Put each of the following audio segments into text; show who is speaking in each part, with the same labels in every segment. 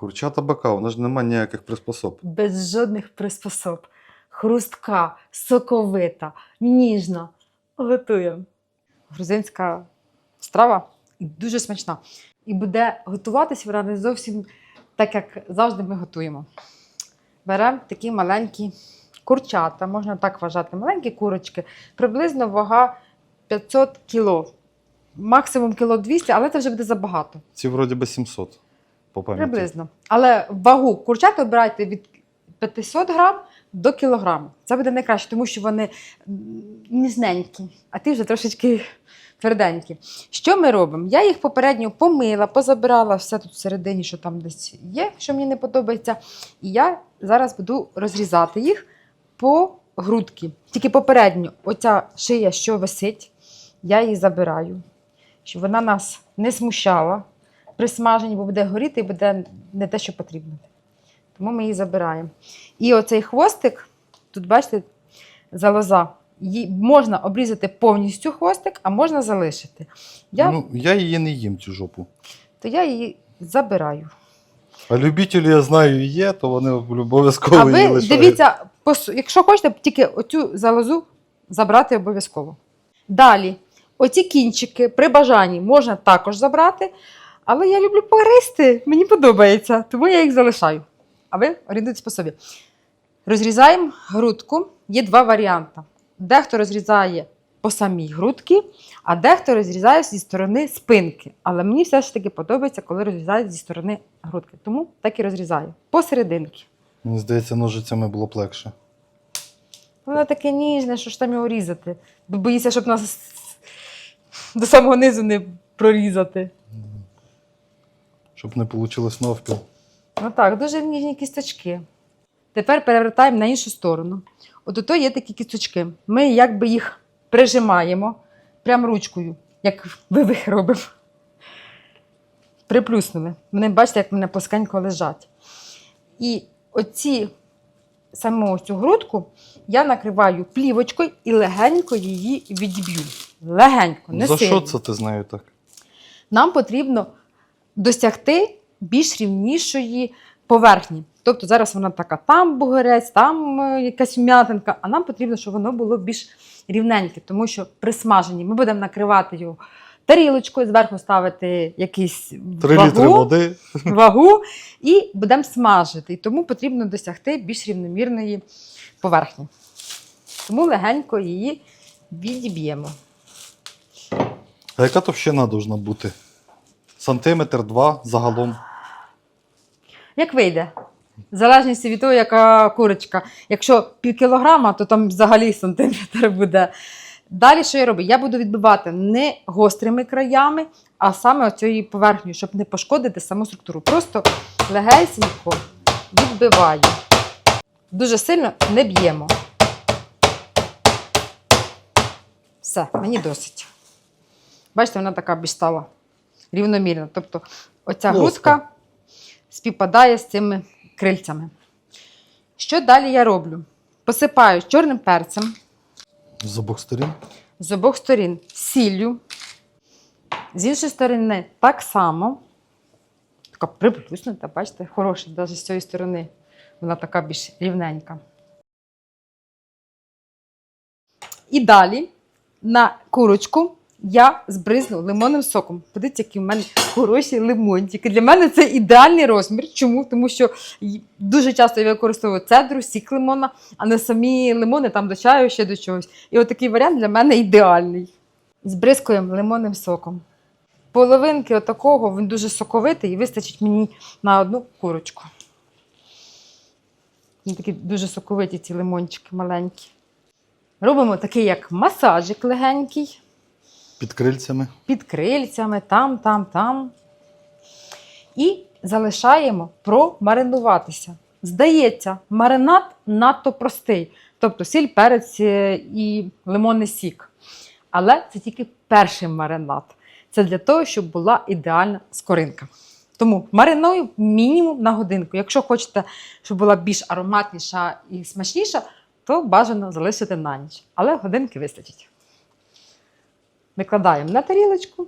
Speaker 1: Курчата бока, вона ж немає ніяких приспособ.
Speaker 2: без жодних приспособ. Хрустка, соковита, ніжна. Готуємо. Грузинська страва дуже смачна. І буде готуватися вона не зовсім так, як завжди ми готуємо. Беремо такі маленькі курчата, можна так вважати, маленькі курочки, приблизно вага 500 кіло. Максимум кіло 200, але це вже буде забагато.
Speaker 1: Ці вроді би 700 по пам'яті.
Speaker 2: Приблизно. Але вагу курчат обирайте від 500 грам до кілограму. Це буде найкраще, тому що вони м, ніжненькі, а ті вже трошечки тверденькі. Що ми робимо? Я їх попередньо помила, позабирала все тут всередині, що там десь є, що мені не подобається. І я зараз буду розрізати їх по грудки. Тільки попередньо, оця шия, що висить, я її забираю, щоб вона нас не смущала при смаженні, бо буде горіти і буде не те, що потрібно. Тому ми її забираємо. І оцей хвостик, тут бачите, залоза. Її можна обрізати повністю хвостик, а можна залишити. Я,
Speaker 1: Ну, я її не їм цю жопу.
Speaker 2: То я її забираю.
Speaker 1: А любителі, я знаю, є, то вони обов'язково
Speaker 2: а
Speaker 1: її
Speaker 2: ви
Speaker 1: лишають.
Speaker 2: дивіться, пос- якщо хочете, тільки оцю залозу забрати обов'язково. Далі, оці кінчики при бажанні можна також забрати, але я люблю погристи, мені подобається, тому я їх залишаю. А ви орієнтуйтесь по собі. Розрізаємо грудку. Є два варіанти. Дехто розрізає по самій грудки, а дехто розрізає зі сторони спинки. Але мені все ж таки подобається, коли розрізають зі сторони грудки. Тому так і розрізаю. Посерединки.
Speaker 1: Мені здається, ножицями було б легше.
Speaker 2: Воно таке ніжне, що ж там його різати. Бо боїся, щоб нас до самого низу не прорізати.
Speaker 1: Щоб не вийшло навпіл.
Speaker 2: Ну так, дуже ніжні кісточки. Тепер перевертаємо на іншу сторону. От ото є такі кісточки. Ми якби їх прижимаємо прям ручкою, як вивих робимо. Приплюснули. Вони бачите, як вони плоскенько лежать. І оці саму цю грудку я накриваю плівочкою і легенько її відіб'ю. Легенько, не
Speaker 1: За
Speaker 2: сильно.
Speaker 1: що це ти з нею так?
Speaker 2: нам потрібно досягти більш рівнішої поверхні. Тобто зараз вона така, там бугорець, там е, якась м'ятинка, а нам потрібно, щоб воно було більш рівненьке, тому що при смаженні ми будемо накривати його тарілочкою, зверху ставити якийсь вагу,
Speaker 1: води.
Speaker 2: вагу і будемо смажити. І тому потрібно досягти більш рівномірної поверхні. Тому легенько її відіб'ємо.
Speaker 1: А яка товщина должна бути? Сантиметр, два загалом.
Speaker 2: Як вийде? В залежності від того, яка курочка. Якщо пів кілограма, то там взагалі сантиметр буде. Далі що я роблю? Я буду відбивати не гострими краями, а саме оцією поверхнею, щоб не пошкодити саму структуру. Просто легесенько відбиваю. Дуже сильно не б'ємо. Все, мені досить. Бачите, вона така більш стала рівномірна. Тобто, оця
Speaker 1: Плоска.
Speaker 2: грудка співпадає з цими крильцями. Що далі я роблю? Посипаю чорним перцем
Speaker 1: З обох сторін.
Speaker 2: з обох сторін сіллю. З іншої сторони так само. Така приплюснута, бачите, хороша, навіть з цієї сторони. Вона така більш рівненька. І далі на курочку я збризну лимонним соком. Подивіться, які в мене хороші лимончики. Для мене це ідеальний розмір. Чому? Тому що дуже часто я використовую цедру, сік лимона, а не самі лимони там до чаю, ще до чогось. І отакий варіант для мене ідеальний. Збризкуємо лимонним соком. Половинки отакого, він дуже соковитий і вистачить мені на одну курочку. Вони такі дуже соковиті ці лимончики маленькі. Робимо такий як масажик легенький
Speaker 1: Під крильцями.
Speaker 2: під крильцями, там, там, там. І залишаємо промаринуватися. Здається, маринад надто простий. Тобто сіль, перець е, і лимонний сік. Але це тільки перший маринад. Це для того, щоб була ідеальна скоринка. Тому мариную мінімум на годинку. Якщо хочете, щоб була більш ароматніша і смачніша, то бажано залишити на ніч. Але годинки вистачить. Викладаємо на тарілочку.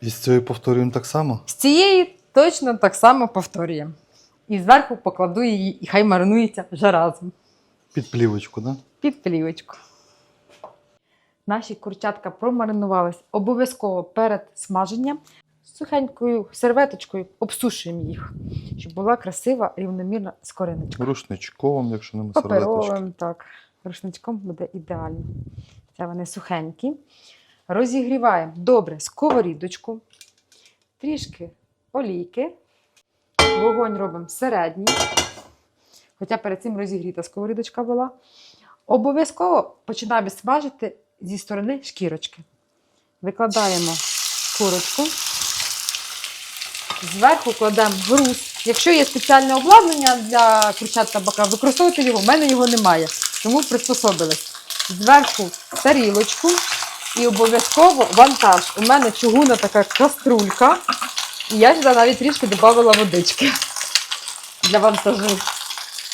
Speaker 1: І з цією повторюємо так само.
Speaker 2: З цієї Точно так само повторюємо. І зверху покладу її, і хай маринується вже разом
Speaker 1: Під плівочку, да?
Speaker 2: під плівочку. Наші курчатка промаринувались обов'язково перед смаженням. Сухенькою серветочкою обсушуємо їх, щоб була красива рівномірна скориночка.
Speaker 1: Рушничком, якщо нема серветочки.
Speaker 2: Паперовим, так. Рушничком буде ідеально. Це вони сухенькі. Розігріваємо добре сковорідочку, трішки олійки. Вогонь робимо середній. Хоча перед цим розігріта сковорідочка була. Обов'язково починаємо смажити зі сторони шкірочки. Викладаємо курочку. Зверху кладемо груз. Якщо є спеціальне обладнання для курчат табака, використовуйте його. У мене його немає, тому приспособилась. Зверху тарілочку і обов'язково вантаж. У мене чугуна така каструлька. І я сюди навіть трішки додавала водички для вантажу.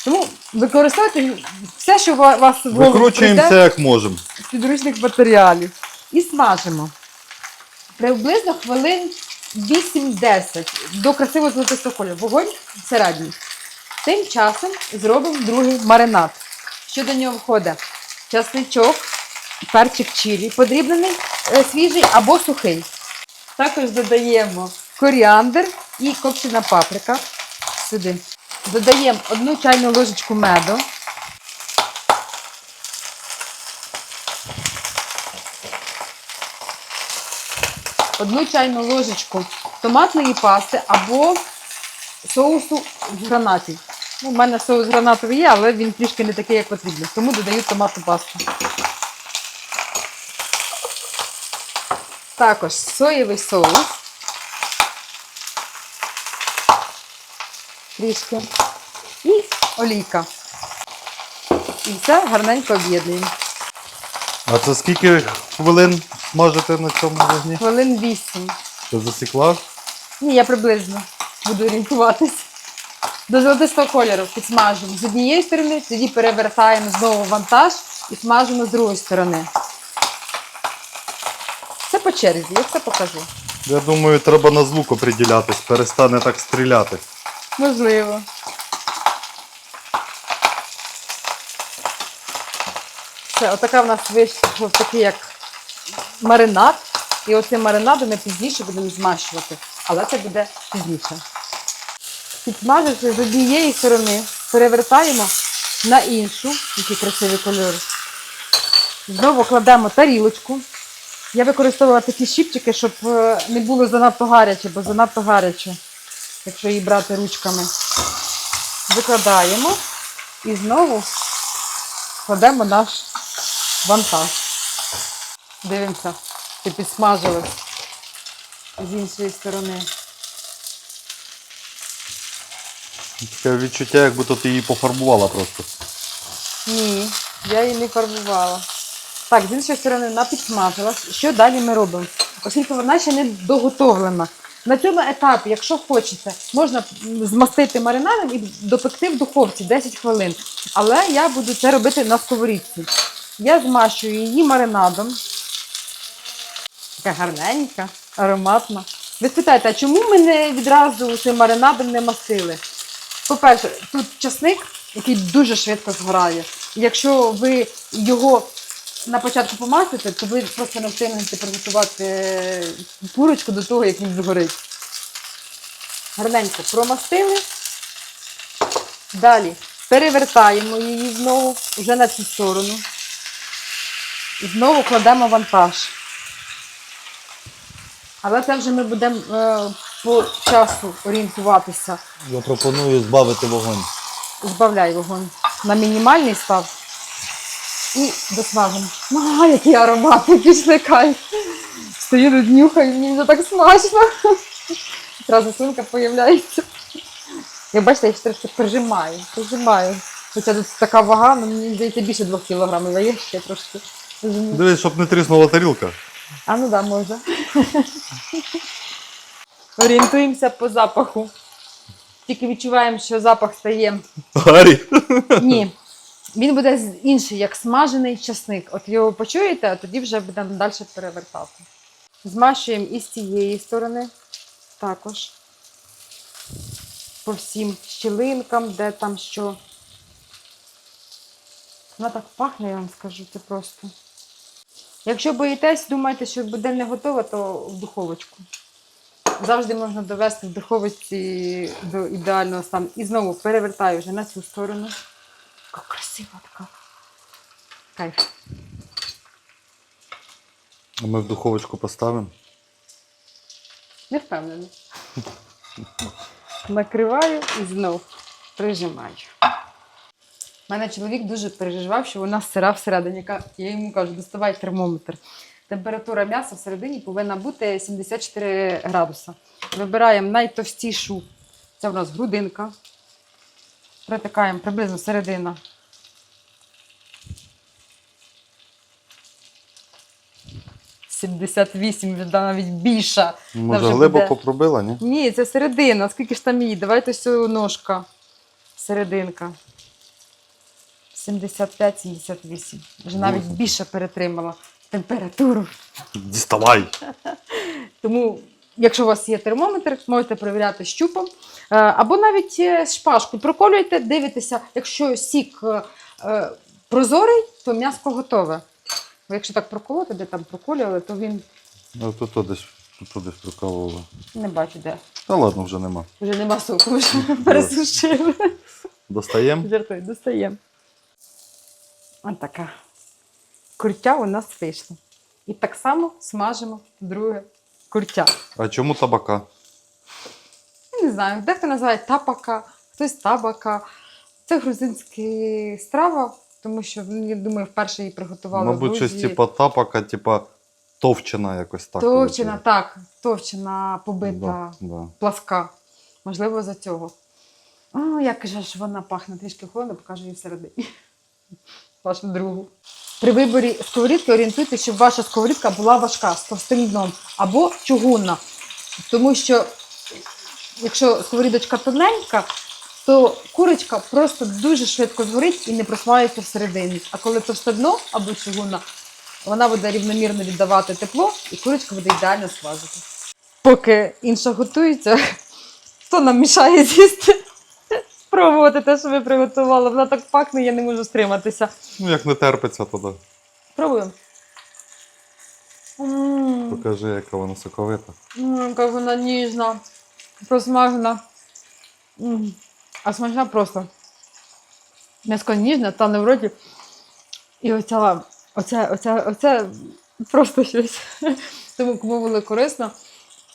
Speaker 2: Тому використовуйте все, що у вас в голову
Speaker 1: Викручуємося як можемо.
Speaker 2: з підручних матеріалів. І смажимо. Приблизно хвилин 8-10 до красивого золотистого кольору. Вогонь середній. Тим часом зробимо другий маринад. Що до нього входить? Часничок, перчик чилі, подрібнений е, свіжий або сухий. Також додаємо коріандр і копчена паприка сюди. Додаємо одну чайну ложечку меду. одну чайну ложечку томатної пасти або соусу з гранатів. Ну, у мене соус гранатовий є, але він трішки не такий, як потрібно. Тому додаю томатну пасту. Також соєвий соус. Трішки. І олійка. І все гарненько об'єднуємо.
Speaker 1: А це скільки хвилин смажите на цьому вогні?
Speaker 2: Хвилин 8.
Speaker 1: Ти засікла?
Speaker 2: Ні, я приблизно буду орієнтуватись. До золотистого кольору підсмажимо з однієї сторони, тоді перевертаємо знову вантаж і смажимо з другої сторони. По черзі, я все покажу.
Speaker 1: Я думаю, треба на звук оприділятись, перестане так стріляти.
Speaker 2: Можливо. Все, отака в нас вийшов такий як маринад. І оцим маринадом ми пізніше будемо змащувати. Але це буде пізніше. Підсмаживши з однієї сторони, перевертаємо на іншу, які красиві кольори. Знову кладемо тарілочку. Я використовувала такі щіпчики, щоб е, не було занадто гаряче, бо занадто гаряче, якщо її брати ручками. Викладаємо і знову кладемо наш вантаж. Дивимося, чи підсмажилось з іншої сторони.
Speaker 1: Таке відчуття, як будто ти її пофарбувала просто.
Speaker 2: Ні, я її не фарбувала. Так, з іншої сторони вона підсмажилась. Що далі ми робимо? Оскільки вона ще не доготовлена. На цьому етапі, якщо хочете, можна змастити маринадом і допекти в духовці 10 хвилин. Але я буду це робити на сковорідці. Я змащую її маринадом. Така гарненька, ароматна. Ви спитаєте, а чому ми не відразу цим маринадом не мастили? По-перше, тут часник, який дуже швидко згорає. Якщо ви його на початку помастите, то ви просто не встигнете приготувати курочку до того, як він згорить. Гарненько промастили. Далі перевертаємо її знову вже на цю сторону. І знову кладемо вантаж. Але це вже ми будемо е, по часу орієнтуватися.
Speaker 1: Я пропоную збавити вогонь.
Speaker 2: Збавляй вогонь. На мінімальний став. І досмажимо. А, який аромат, пішли кайф. Стою тут нюхаю, мені вже так смачно. Зразу слинка появляється. Як бачите, я ще трошки прижимаю, прижимаю. Хоча тут така вага, ну мені здається більше двох кілограмів, а я ще трошки.
Speaker 1: Дивись, щоб не тріснула тарілка.
Speaker 2: А ну да, може. Орієнтуємося по запаху. Тільки відчуваємо, що запах стає.
Speaker 1: Гарі.
Speaker 2: Ні. Він буде інший, як смажений часник. От його почуєте, а тоді вже будемо далі перевертати. Змащуємо і з цієї сторони також. по всім щілинкам, де там що. Вона так пахне, я вам скажу, це просто. Якщо боїтесь, думаєте, що буде не готова, то в духовочку. Завжди можна довести в духовочці до ідеального стану. І знову перевертаю вже на цю сторону. Яка красива така. Кайф.
Speaker 1: А ми в духовочку поставимо.
Speaker 2: Не впевнена. Накриваю і знов прижимаю. У мене чоловік дуже переживав, що вона сира всередині. Я йому кажу, доставай термометр. Температура м'яса всередині повинна бути 74 градуса. Вибираємо найтовстішу, це в нас грудинка. Притикаємо приблизно середина. Сімдесят вісім, навіть більша.
Speaker 1: Може,
Speaker 2: вже
Speaker 1: глибоко
Speaker 2: буде.
Speaker 1: пробила, ні?
Speaker 2: Ні, це середина. Скільки ж там її? Давайте цю ножка. Серединка. 75-78. Вже навіть більше перетримала температуру.
Speaker 1: Діставай!
Speaker 2: Тому, якщо у вас є термометр, можете перевіряти щупом. Е, Або навіть е, шпажку проколюєте, дивитеся, якщо сік е, прозорий, то м'яско готове. Бо якщо так проколоти, де там проколювали, то він
Speaker 1: Ну, тут, тут десь, тут десь прикалували.
Speaker 2: не бачу де.
Speaker 1: Та ладно, вже нема.
Speaker 2: Вже нема соку, вже пересушили.
Speaker 1: Достаємо.
Speaker 2: Жартуй, достаємо. Ось така. Куртя у нас вийшло. І так само смажимо друге куртя.
Speaker 1: А чому табака?
Speaker 2: Я не знаю, дехто називає тапака, хтось табака. Це грузинська страва, тому що, ну, я думаю, вперше її приготували. в
Speaker 1: Мабуть, щось типа тапака, типа товчена якось так.
Speaker 2: Товчена,
Speaker 1: виходить.
Speaker 2: так, товчена, побита,
Speaker 1: Да, да.
Speaker 2: пласка. Можливо, за цього. О, як же ж вона пахне трішки холодно, покажу її всередині. Вашу другу. При виборі сковорідки орієнтуйтесь, щоб ваша сковорідка була важка з товстим дном або чугунна. Тому що, якщо сковорідочка тоненька, то курочка просто дуже швидко згорить і не просмається всередині. А коли товсте дно або чугунна, вона буде рівномірно віддавати тепло, і курочка буде ідеально смажити. Поки інша готується, хто нам мішає з'їсти? Спробувати те, що ви приготували. Вона так пахне, я не можу стриматися.
Speaker 1: Ну, як не терпиться туди.
Speaker 2: Пробуємо. М,
Speaker 1: Покажи, яка вона соковита.
Speaker 2: м, Яка вона ніжна, просмажена. М, А смачна просто. М'яско ніжне, тане в роті. І оця, оце, оце, оце просто щось. Тому кому було корисно,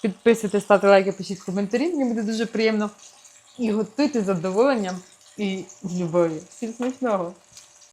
Speaker 2: підписуйтесь, ставте лайки, пишіть коментарі, мені буде дуже приємно. І готуйте з задоволенням і з любов'ю. Всім смачного!